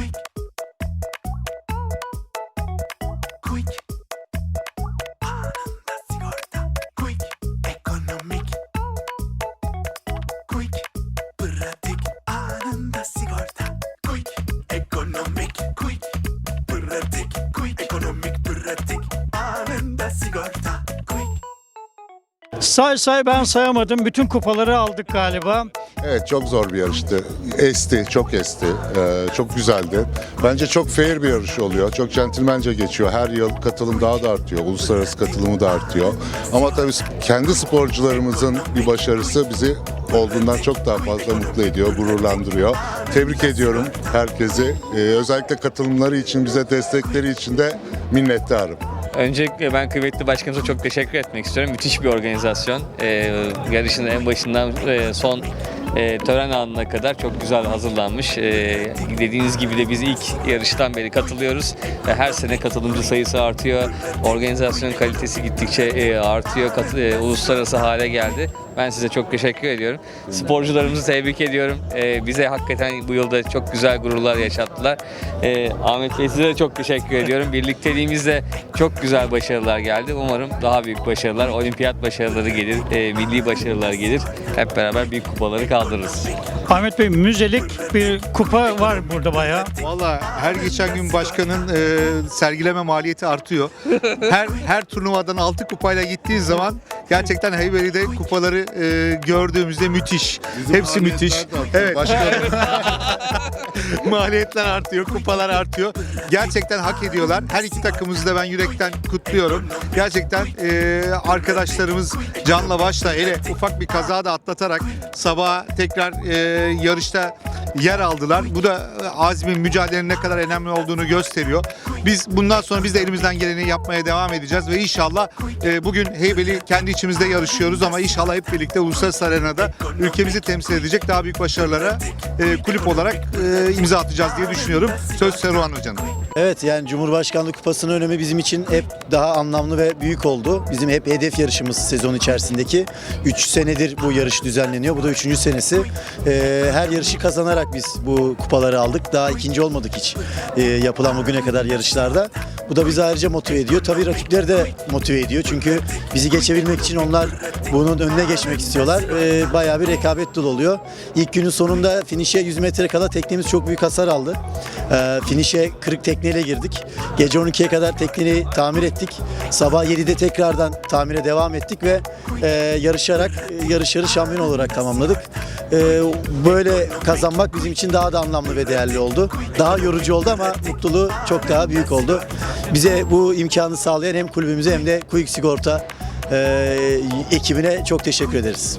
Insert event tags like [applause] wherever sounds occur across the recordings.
quick, Say say ben sayamadım. Bütün kupaları aldık galiba. Evet çok zor bir yarıştı. Esti, çok esti. Ee, çok güzeldi. Bence çok fair bir yarış oluyor. Çok centilmence geçiyor. Her yıl katılım daha da artıyor. Uluslararası katılımı da artıyor. Ama tabii kendi sporcularımızın bir başarısı bizi olduğundan çok daha fazla mutlu ediyor, gururlandırıyor. Tebrik ediyorum herkesi. Ee, özellikle katılımları için, bize destekleri için de minnettarım. Öncelikle ben kıymetli başkanımıza çok teşekkür etmek istiyorum. Müthiş bir organizasyon. Ee, yarışın en başından e, son e, tören anına kadar çok güzel hazırlanmış. Ee, dediğiniz gibi de biz ilk yarıştan beri katılıyoruz. Ve her sene katılımcı sayısı artıyor. Organizasyon kalitesi gittikçe e, artıyor. Kat- e, uluslararası hale geldi. Ben size çok teşekkür ediyorum. Sporcularımızı tebrik ediyorum. Ee, bize hakikaten bu yılda çok güzel gururlar yaşattılar. Ee, Ahmet Bey size de çok teşekkür ediyorum. Birlikteliğimizde çok güzel başarılar geldi. Umarım daha büyük başarılar, olimpiyat başarıları gelir, e, milli başarılar gelir. Hep beraber büyük kupaları kaldırırız. Ahmet Bey müzelik bir kupa var burada bayağı. Valla her geçen gün başkanın e, sergileme maliyeti artıyor. Her her turnuvadan 6 kupayla gittiği zaman gerçekten Heybeli'de kupaları e, gördüğümüzde müthiş. Hepsi müthiş. Evet. [laughs] [laughs] Maliyetler artıyor, kupalar artıyor. Gerçekten hak ediyorlar. Her iki takımımızı da ben yürekten kutluyorum. Gerçekten e, arkadaşlarımız canla başla hele ufak bir kaza da atlatarak sabah tekrar e, yarışta yer aldılar. Bu da e, azmin mücadelenin ne kadar önemli olduğunu gösteriyor. Biz bundan sonra biz de elimizden geleni yapmaya devam edeceğiz ve inşallah e, bugün Heybeli kendi içimizde yarışıyoruz ama inşallah hep birlikte uluslararası arenada ülkemizi temsil edecek daha büyük başarılara e, kulüp olarak e, imza atacağız diye düşünüyorum. Söz Seruhan Hoca'nın. Evet yani Cumhurbaşkanlığı Kupası'nın önemi bizim için hep daha anlamlı ve büyük oldu. Bizim hep hedef yarışımız sezon içerisindeki. 3 senedir bu yarış düzenleniyor. Bu da 3. senesi. Ee, her yarışı kazanarak biz bu kupaları aldık. Daha ikinci olmadık hiç e, yapılan bugüne kadar yarışlarda. Bu da bizi ayrıca motive ediyor. Tabii rakipleri de motive ediyor. Çünkü bizi geçebilmek için onlar bunun önüne geçmek istiyorlar. Ee, bayağı bir rekabet dolu oluyor. İlk günün sonunda finişe 100 metre kala teknemiz çok büyük hasar aldı. Ee, finişe kırık tekneyle girdik. Gece 12'ye kadar tekneyi tamir ettik. Sabah 7'de tekrardan tamire devam ettik ve e, yarışarak e, yarışları şampiyon olarak tamamladık. Ee, böyle kazanmak bizim için daha da anlamlı ve değerli oldu. Daha yorucu oldu ama mutluluğu çok daha büyük oldu. Bize bu imkanı sağlayan hem kulübümüze hem de Quick Sigorta e, ekibine çok teşekkür ederiz.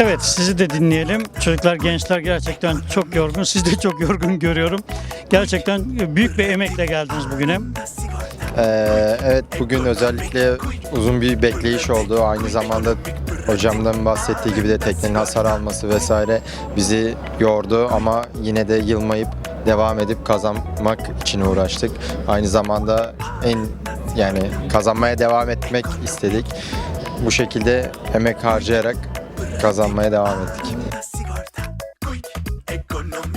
Evet sizi de dinleyelim. Çocuklar, gençler gerçekten çok yorgun. Siz de çok yorgun görüyorum. Gerçekten büyük bir emekle geldiniz bugüne. Ee, evet bugün özellikle uzun bir bekleyiş oldu. Aynı zamanda hocamdan bahsettiği gibi de teknenin hasar alması vesaire bizi yordu ama yine de yılmayıp devam edip kazanmak için uğraştık. Aynı zamanda en yani kazanmaya devam etmek istedik. Bu şekilde emek harcayarak kazanmaya devam ettik.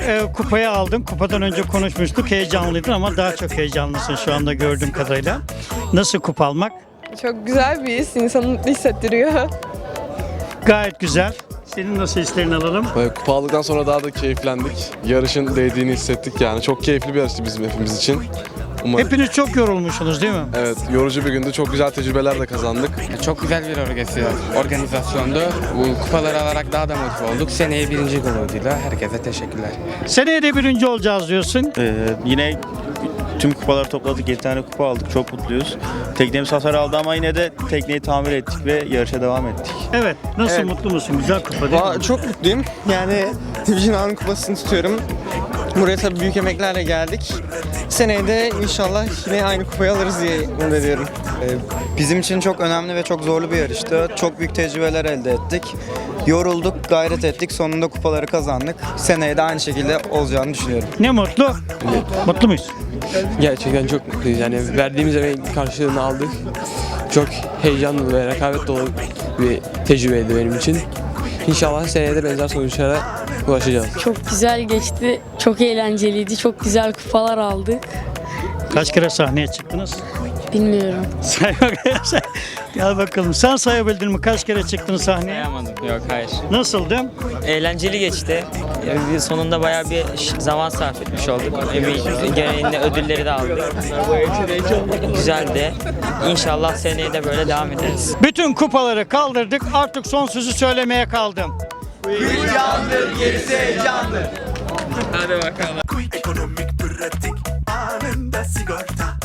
Ee, kupayı aldın. Kupadan önce konuşmuştuk. Heyecanlıydın ama daha çok heyecanlısın şu anda gördüğüm kadarıyla. Nasıl kupa almak? Çok güzel bir his, insanı mutlu hissettiriyor. Gayet güzel. Senin nasıl hislerini alalım? Böyle Kupa aldıktan sonra daha da keyiflendik. Yarışın değdiğini hissettik yani. Çok keyifli bir yarıştı bizim hepimiz için. Umarım. Hepiniz çok yorulmuşsunuz değil mi? Evet, yorucu bir gündü. Çok güzel tecrübeler de kazandık. Çok güzel bir organizasyon- organizasyondu. Bu kupaları alarak daha da motive olduk. Seneye birinci umuduyla herkese teşekkürler. Seneye de birinci olacağız diyorsun. Ee, yine tüm kupaları topladık. 7 tane kupa aldık. Çok mutluyuz. Teknemiz hasar aldı ama yine de tekneyi tamir ettik ve yarışa devam ettik. Evet. Nasıl Evet. mutlu musun? Güzel kupa değil mi? Aa, Çok mutluyum. Yani Division A'nın kupasını tutuyorum. Buraya tabii büyük emeklerle geldik. Seneye de inşallah yine aynı kupayı alırız diye umut ediyorum. Bizim için çok önemli ve çok zorlu bir yarıştı. Çok büyük tecrübeler elde ettik. Yorulduk, gayret ettik. Sonunda kupaları kazandık. Seneye de aynı şekilde olacağını düşünüyorum. Ne mutlu. Mutlu muyuz? Gerçekten çok mutluyuz. Yani verdiğimiz emeğin karşılığını aldık. Çok heyecanlı ve rekabet dolu bir tecrübeydi benim için. İnşallah seneye de benzer sonuçlara ulaşacağız. Çok güzel geçti. Çok eğlenceliydi. Çok güzel kupalar aldık. Kaç kere sahneye çıktınız? Bilmiyorum. Say bakalım. [laughs] Gel bakalım. Sen sayabildin mi? Kaç kere çıktın sahneye? Sayamadım. Yok hayır. Nasıldı? Eğlenceli geçti. Yani Sonunda bayağı bir ş- zaman sarf etmiş olduk. Bir genelinde ödülleri de aldık. Güzeldi. İnşallah seneye de böyle devam ederiz. Bütün kupaları kaldırdık. Artık son sözü söylemeye kaldım. Hadi bakalım. Ekonomik, pratik, anında sigorta.